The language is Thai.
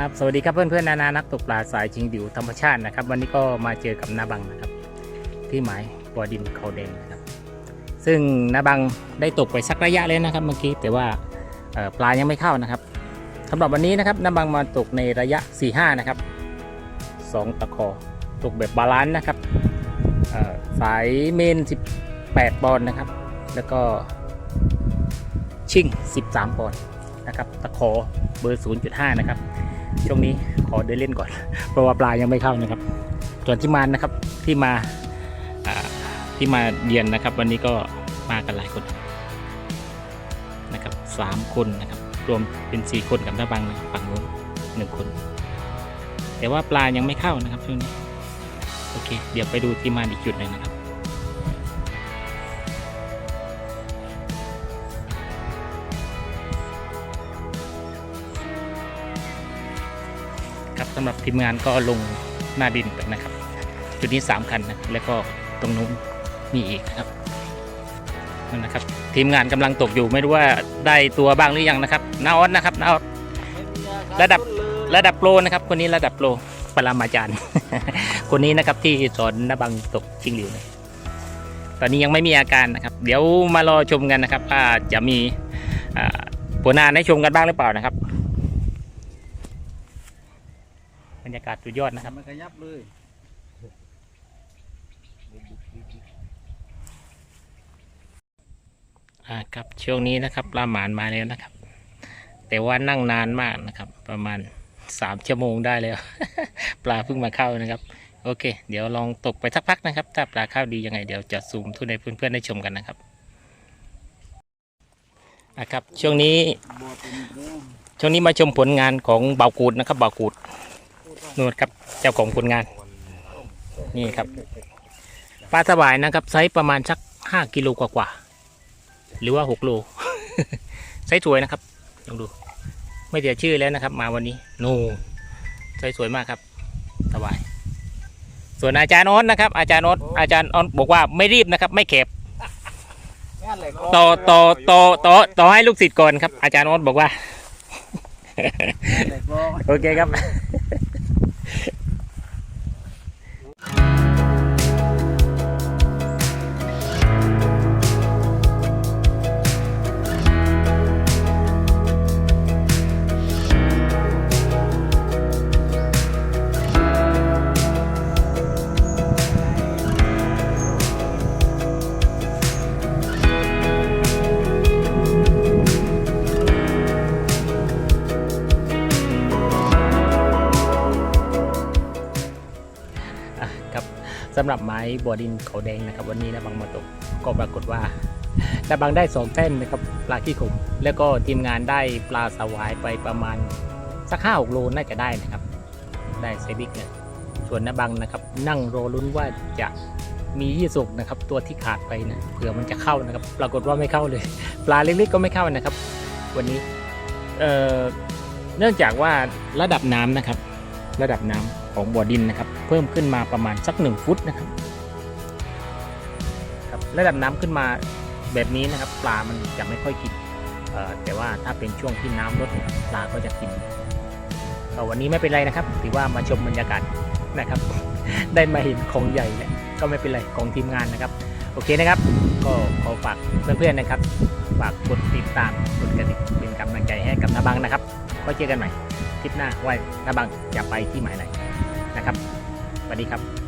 ครับสวัสดีครับเพื่อนเพื่อนๆนานานักตกปลาสายชิงดิวธรรมชาตินะครับ วันนี้ก็มาเจอกับนาบังนะครับ ที่หมายบ่อดินเขาแดงนะครับ ซึ่งนาบังได้ตกไปสักระยะเลยนะครับ เมื่อกี้แต่ว่าปลายังไม่เข้านะครับสำหรับวันนี้นะครับนาบังมาตกในระยะ 4-5 นะครับสองตะขอตกแบบบาลานซ์นะครับสายเมน 18 ปอนด์นะครับ แล้วก็ชิ่ง 13 ปอนด์นะครับ ตะขอเบอร์ 0.5 นะครับ ช่วงนี้ขอเดินเล่นก่อน เพราะว่าปลายังไม่เข้านะครับส่วนที่มานะครับที่มาที่มาเรียนนะครับ วันนี้ก็มากันหลายคนนะครับสามคนนะครับ รวมเป็นสี่คนกับหน้าบังนะครับฝั่งนู้นหนึ่งคน แต่ว่าปลายังไม่เข้านะครับช่วงนี้โอเค เดี๋ยวไปดูที่มาอีกจุดหนึ่งนะครับ สำหรับทีมงานก็ลงหน้าดินไปนะครับ จุดนี้ 3 คันนะแล้วก็ตรงนู้นมีอีกนะครับนั่นนะครับ ทีมงานกำลังตกอยู่ไม่รู้ว่าได้ตัวบ้างหรือยังนะครับนาออสนะครับนาออสระดับระดับโปรนะครับ คนนี้ระดับโปรปรมาจารย์ คนนี้นะครับที่สอนนาบังตกจิงหลิวนะตอนนี้ยังไม่มีอาการนะครับ เดี๋ยวมารอชมกันนะครับว่าจะมีผลงานให้ชมกันบ้างหรือเปล่านะครับ บรรยากาศสุดยอดนะครับมันขยับเลยอ่าครับช่วงนี้นะครับปลาหมานมาแล้วนะครับ แต่ว่านั่งนานมากนะครับ ประมาณสามชั่วโมงได้แล้ว ปลาเพิ่งมาเข้านะครับโอเค เดี๋ยวลองตกไปสักพักนะครับ ถ้าปลาเข้าดียังไงเดี๋ยวจะซูมทุกในเพื่อนๆได้ชมกันนะครับอะครับช่วงนี้บอเป็นเรื่องช่วงนี้มาชมผลงานของเบากูดนะครับเบากูด นู่นครับเจ้าของผลงาน นี่ครับปลาสวายนะครับไซส์ประมาณสักห้ากิโลกว่าๆหรือว่าหกโลไซส์สวยนะครับลองดู ไม่เสียชื่อแล้วนะครับ มาวันนี้นูไซส์สวยมากครับสบาย ส่วนอาจารย์ออสนะครับ อาจารย์ออสอาจารย์ออสบอกว่าไม่รีบนะครับ ไม่แคบงานอะไรก็ต่อต่อต่อต่อต่อให้ลูกศิษย์ก่อนครับ อาจารย์ออสบอกว่าอะไรก็โอเคครับ สำหรับไม้บัวดินเขาแดงนะครับ วันนี้นะบางมาตกก็ปรากฏว่าแต่บางได้สองแต้มนะครับปลาขี้ขมแล้วก็ทีมงานได้ปลาสวายไปประมาณสักห้าหกโลน่าจะได้นะครับ ได้ไซบิกเนี่ยส่วนนบังนะครับ นั่งรอลุ้นว่าจะมียี่สุกนะครับ ตัวที่ขาดไปนะเผื่อมันจะเข้านะครับ ปรากฏว่าไม่เข้าเลย ปลาเล็กๆก็ไม่เข้านะครับ วันนี้เอ่อเนื่องจากว่าระดับน้ำนะครับ ระดับน้ำ ของบ่อดินนะครับ เพิ่มขึ้นมาประมาณสักหนึ่งฟุตนะครับครับระดับน้ำขึ้นมาแบบนี้นะครับปลามันจะไม่ค่อยกินแต่ว่าถ้าเป็นช่วงที่น้ำลดปลาก็จะกินวันนี้ไม่เป็นไรนะครับ ถือว่ามาชมบรรยากาศนะครับ ได้มาเห็นของใหญ่เนี่ยก็ไม่เป็นไรของทีมงานนะครับ โอเคนะครับ ก็ขอฝากเพื่อนๆนะครับ ฝากกดติดตามกดกระดิ่งเป็นกำลังใจให้กับนาบังนะครับ ก็เจอกันใหม่คลิปหน้าว่านาบังจะไปที่หมายไหน นะครับสวัสดีครับ